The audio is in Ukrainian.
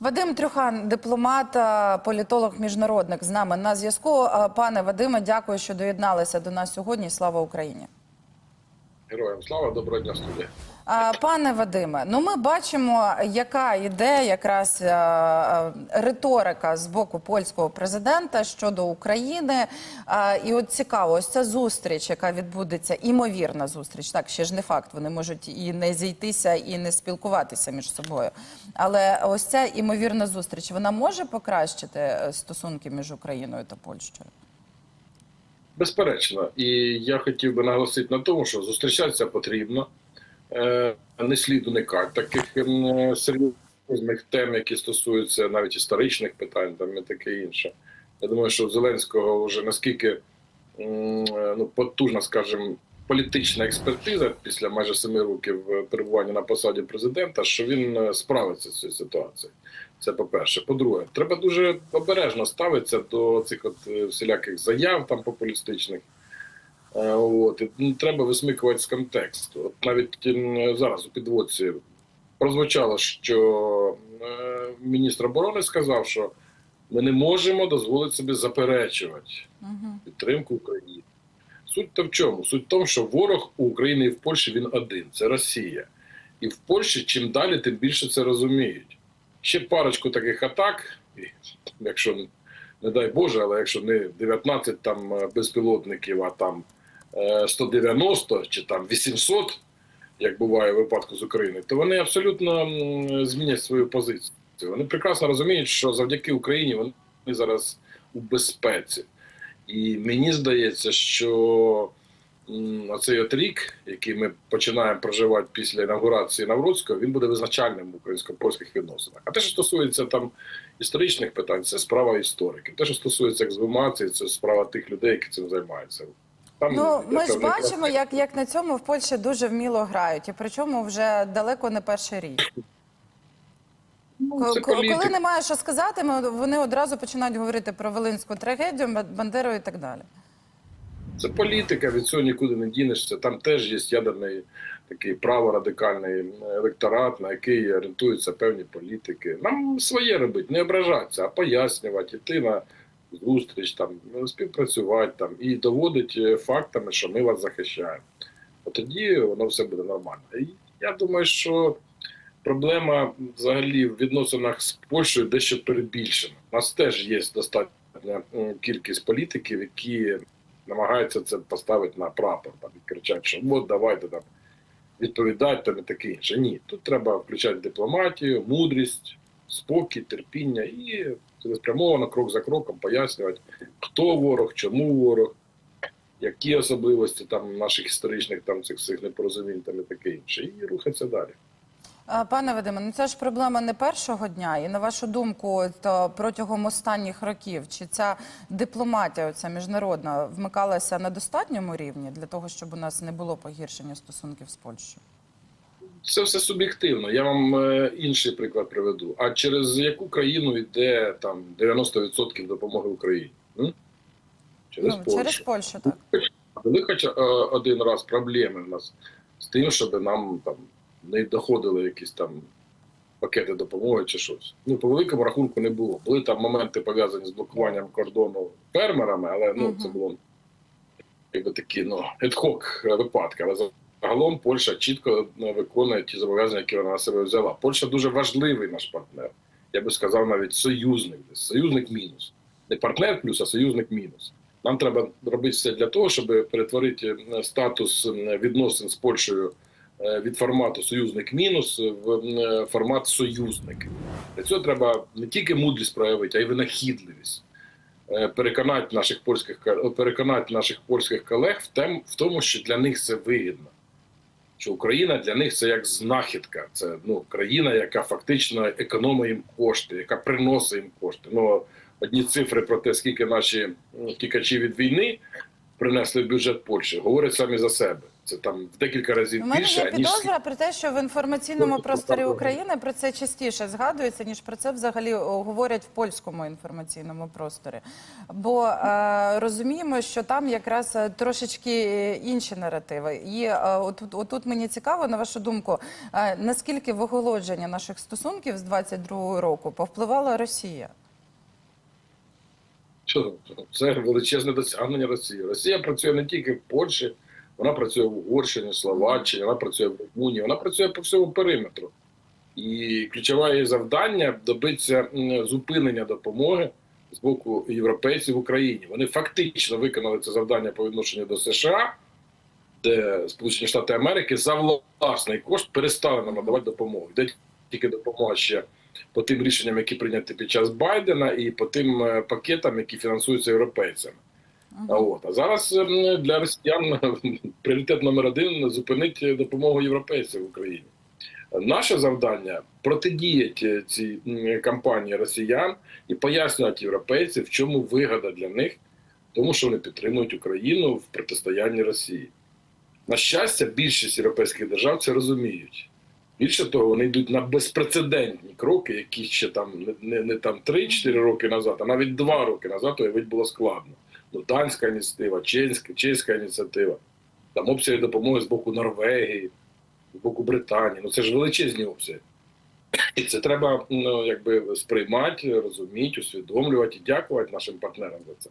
Вадим Трюхан, дипломат, політолог, міжнародник з нами на зв'язку. Пане Вадиме, дякую, що доєдналися до нас сьогодні. Слава Україні. Героям слава, доброго дня, студія. Пане Вадиме, ну ми бачимо, яка йде якраз а, а, риторика з боку польського президента щодо України. І от цікаво, ось ця зустріч, яка відбудеться, імовірна зустріч. Так, ще ж не факт. Вони можуть і не зійтися, і не спілкуватися між собою. Але ось ця імовірна зустріч, вона може покращити е, стосунки між Україною та Польщею. Безперечно, і я хотів би наголосити на тому, що зустрічатися потрібно, Е, не слід уникати таких серйозних тем, які стосуються навіть історичних питань, там і таке інше. Я думаю, що Зеленського вже наскільки ну, потужна, скажімо, політична експертиза після майже семи років е, перебування на посаді президента, що він е, справиться з цією ситуацією. Це по-перше. По-друге, треба дуже обережно ставитися до цих от е, всіляких заяв там популістичних. Е, От, і, треба висмикувати з контексту. От навіть зараз у підводці прозвучало, що е, міністр оборони сказав, що ми не можемо дозволити собі заперечувати підтримку України. Суть то в чому? Суть в тому, що ворог у України і в Польщі він один це Росія. І в Польщі чим далі, тим більше це розуміють. Ще парочку таких атак, якщо не дай Боже, але якщо не 19 там е, безпілотників, а там 190 чи там 800, як буває в випадку з України, то вони абсолютно змінять свою позицію. Вони прекрасно розуміють, що завдяки Україні вони зараз у безпеці. І мені здається, що оцей от рік, який ми починаємо проживати після інаугурації Навроцького, він буде визначальним в українсько-польських відносинах. А те, що стосується там історичних питань, це справа істориків. Те, що стосується ексгумації, це справа тих людей, які цим займаються. Там Ну, ми ж бачимо, як, як на цьому в Польщі дуже вміло грають, і причому вже далеко не перший рік. Ну, Коли немає що сказати, вони одразу починають говорити про Волинську трагедію, Бандеру і так далі. Це політика, від цього нікуди не дінешся. Там теж є ядерний такий праворадикальний електорат, на який орієнтуються певні політики. Нам своє робити, не ображатися, а пояснювати, йти на зустріч, там, співпрацювати там, і доводити фактами, що ми вас захищаємо. От тоді воно все буде нормально. І я думаю, що проблема взагалі в відносинах з Польщею дещо перебільшена. У нас теж є достатня кількість політиків, які намагаються це поставити на прапор там, і кричать, що от давайте там відповідати там таке інше. Ні, тут треба включати дипломатію, мудрість, спокій, терпіння і цілеспрямовано крок за кроком пояснювати, хто ворог, чому ворог, які особливості там наших історичних там цих всіх непорозумінь там і таке інше, і рухатися далі. Пане Вадиме, ну це ж проблема не першого дня. І на вашу думку, то протягом останніх років чи ця дипломатія, оця міжнародна, вмикалася на достатньому рівні для того, щоб у нас не було погіршення стосунків з Польщею? Це все суб'єктивно. Я вам е, інший приклад приведу. А через яку країну йде там 90% допомоги Україні? М? Через ну, Польщу. через Польщу, так. Були хоч е, один раз проблеми в нас з тим, щоб нам там не доходили якісь там пакети допомоги чи щось. Ну, по великому рахунку не було. Були там моменти пов'язані з блокуванням кордону фермерами, але ну, це було якби такі ну, ед-хок випадки. Але загалом Польща чітко ну, виконує ті зобов'язання, які вона на себе взяла. Польща дуже важливий наш партнер. Я би сказав, навіть союзник, союзник мінус. Не партнер плюс, а союзник мінус. Нам треба робити все для того, щоб перетворити е, статус е, відносин з Польщею е, від формату союзник мінус в е, формат союзник. Для цього треба не тільки мудрість проявити, а й винахідливість. Е, Переконати наших польських ко- переконати наших польських колег в тем, в тому, що для них це вигідно. Що Україна для них це як знахідка. Це ну країна, яка фактично економить їм кошти, яка приносить їм кошти. Ну одні цифри про те, скільки наші втікачі від війни принесли в бюджет Польщі, говорять самі за себе. Це там в декілька разів У мене більше, є підозра про те, що в інформаційному просторі України про це частіше згадується, ніж про це взагалі говорять в польському інформаційному просторі. Бо е, розуміємо, що там якраз е, трошечки е, інші наративи. І е, отут, отут мені цікаво, на вашу думку, е, наскільки в оголодження наших стосунків з 22-го року повпливала Росія? Що це величезне досягнення Росії. Росія працює не тільки в Польщі, вона працює в Угорщині, Словаччині, вона працює в Румунії, вона працює по всьому периметру. І ключове її завдання добитися зупинення допомоги з боку європейців в Україні. Вони фактично виконали це завдання по відношенню до США, де Сполучені Штати Америки за власний кошт перестали нам надавати допомогу. Йде тільки допомога ще по тим рішенням, які прийняті під час Байдена, і по тим е, пакетам, які фінансуються європейцями. А от а зараз ем, для росіян пріоритет номер один зупинити допомогу європейців в Україні. Наше завдання протидіяти цій кампанії росіян і пояснювати європейцям, в чому вигода для них, тому що вони підтримують Україну в протистоянні Росії. На щастя, більшість європейських держав це розуміють. Більше того, вони йдуть на безпрецедентні кроки, які ще там не, не, не там 3-4 роки назад, а навіть 2 роки назад уявити було складно. Данська ініціатива, чеська, чеська ініціатива, там обсяги допомоги з боку Норвегії, з боку Британії. Ну це ж величезні обсяги. І це треба ну, якби сприймати, розуміти, усвідомлювати і дякувати нашим партнерам за це.